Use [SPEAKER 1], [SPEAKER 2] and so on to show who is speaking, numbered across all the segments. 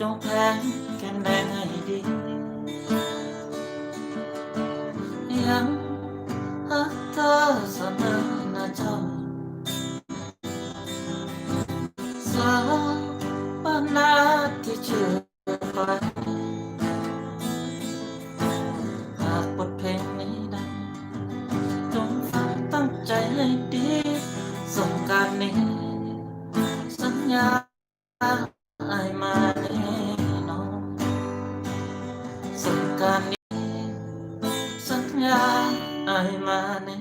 [SPEAKER 1] จงแทงแก้มแดงให้ดียังฮักเธอเสมอนะเจ้าส สัญญาไอมาแน่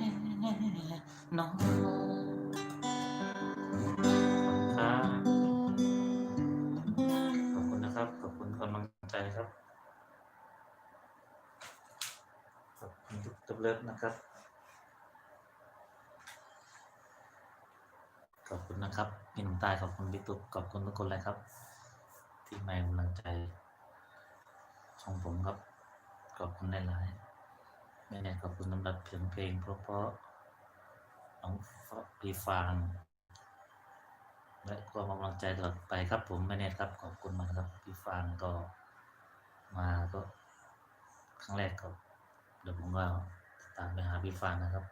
[SPEAKER 1] นอนขอบคุณนะครับ ขอบคุณกำลังใจครับ ขอบคุณทุกทุกเลิฟนะครับ ขอบคุณนะครับพี่หนุ่มใต้ขอบคุณพี่ตุ๊กขอบคุณทุกคนเลยครับ ที่มาให้กำลังใจช่องผมครับ ขอบคุณหลายๆ แม่แน่ขอบคุณสำหรับเพลงเพลงเพราะๆน้องปีฟางและความกำลังใจตลอดไปครับผมแม่แน่ครับ ขอบคุณมากครับพี่ฟางก็มาก็ครั้งแรกก็เดี๋ยวผมว่าตามไปหาพี่ฟางนะครับ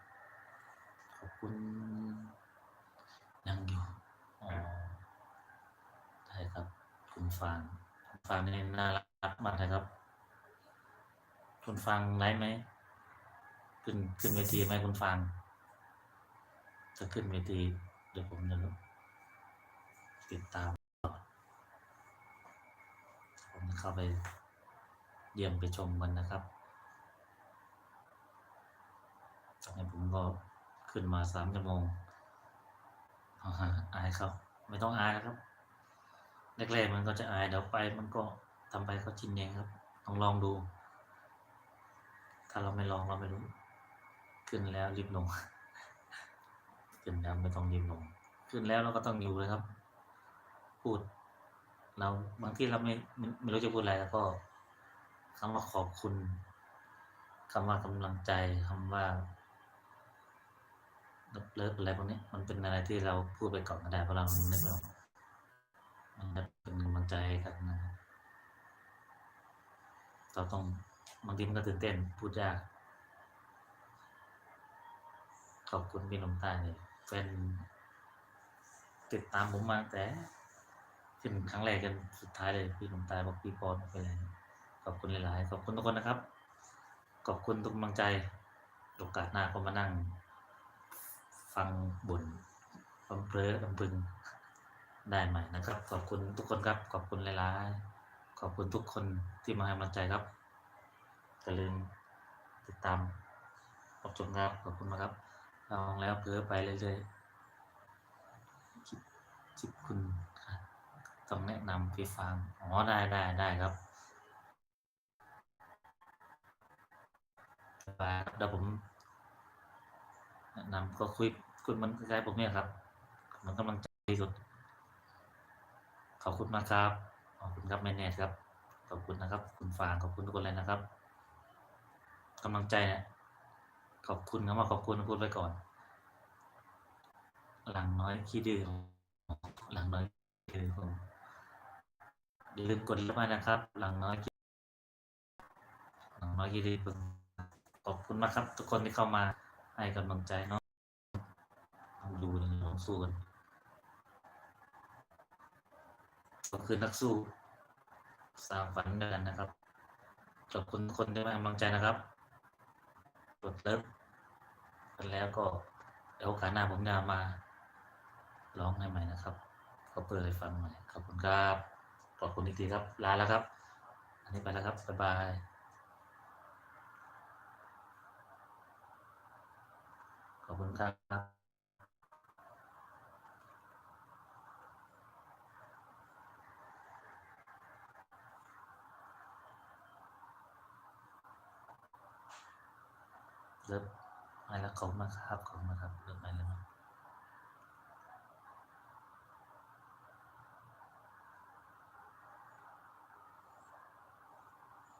[SPEAKER 1] ขอบคุณยังอยู่อ๋อใช่ครับ คุณฟางคุณฟางนี่น่ารักมากนะครับ คุณฟางไลฟ์ไหม ขึ้นขึ้นเวทีไหมคุณฟางจะขึ้นเวที เดี๋ยวผมจะติดตามผมจะเข้าไปเยี่ยมไปชมกันนะครับตอนนี้ผมก็ขึ้นมาสามชั่วโมงอาฮะอายเขาไม่ต้องอายนะครับแรกๆมันก็จะอายเดี๋ยวไปมันก็ทำไปก็ชินเองครับต้องลองดู ถ้าเราไม่ลองเราไม่รู้ ขึ้นแล้วรีบลง ขึ้นแล้วไม่ต้องรีบลง ขึ้นแล้วเราก็ต้องอยู่เลยครับ พูด เราบางที่เราไม่ไม่ไม่รู้จะพูดอะไรแล้วก็คำว่าขอบคุณคำว่ากำลังใจคำว่าเลิฟอะไรพวกนี้มันเป็นอะไรที่เราพูดไปก่อนก็ได้เพราะเรานึกไม่ออกมันเป็นกำลังใจกันนะเราต้องบางทีมันก็ตื่นเต้นพูดยาก ขอบคุณพี่หนมใต้เนี่ยเป็นติดตามผมมาแต่ขึ้นครั้งแรกกันสุดท้ายเลยพี่หนมใต้บอกพี่ปอนไปเลยขอบคุณหลาย ๆ ขอบคุณทุกคนนะครับ ขอบคุณทุกกำลังใจโอกาสหน้าก็มานั่ง ฟังบนฟังเพลอลำพึงได้ใหม่นะครับ ขอบคุณทุกคนครับ ขอบคุณหลาย ๆ ขอบคุณทุกคนที่มาให้กำลังใจครับอย่าลืมติดตามรับชมครับขอบคุณมากครับ ลองแล้วเพลอไปเรื่อยๆคิดคิดคุณครับต้องแนะนำพี่ฟัง อ๋อ ได้ได้ได้ครับสบายครับเดี๋ยวผมแนะนำก็คุยคุยมันคล้ายๆผมเนี่ยครับ มันกำลังใจที่สุด ขอบคุณมากครับ ขอบคุณครับแม่เนตครับ ขอบคุณนะครับ คุณฟางขอบคุณทุกคนเลยนะครับกำลังใจเนี่ย ขอบคุณคำว่าขอบคุณพูดไว้ก่อน หลังน้อยขี้ดื้อหลังน้อยขี้ดื้อผมอย่าลืมกดไลค์มานะครับ หลังน้อยหลังน้อยขี้ดื้อผมขอบคุณมากครับ ทุกคนที่เข้ามาให้กำลังใจเนาะดูนะลองสู้กันก็คือนักสู้สร้างฝันด้วยกันนะครับขอบคุณทุกคนที่มาให้กำลังใจนะครับ กดเลิฟกันแล้วก็เดี๋ยวโอกาสหน้าผมจะมาร้องให้ใหม่นะครับก็เปิดให้ฟังใหม่ขอบคุณครับขอบคุณอีกทีครับลาแล้วครับ อันนี้ไปแล้วครับบ๊ายบายขอบคุณครับ เลิฟมาแล้วขอบมาครับขอบมาครับเลิฟมาแล้ว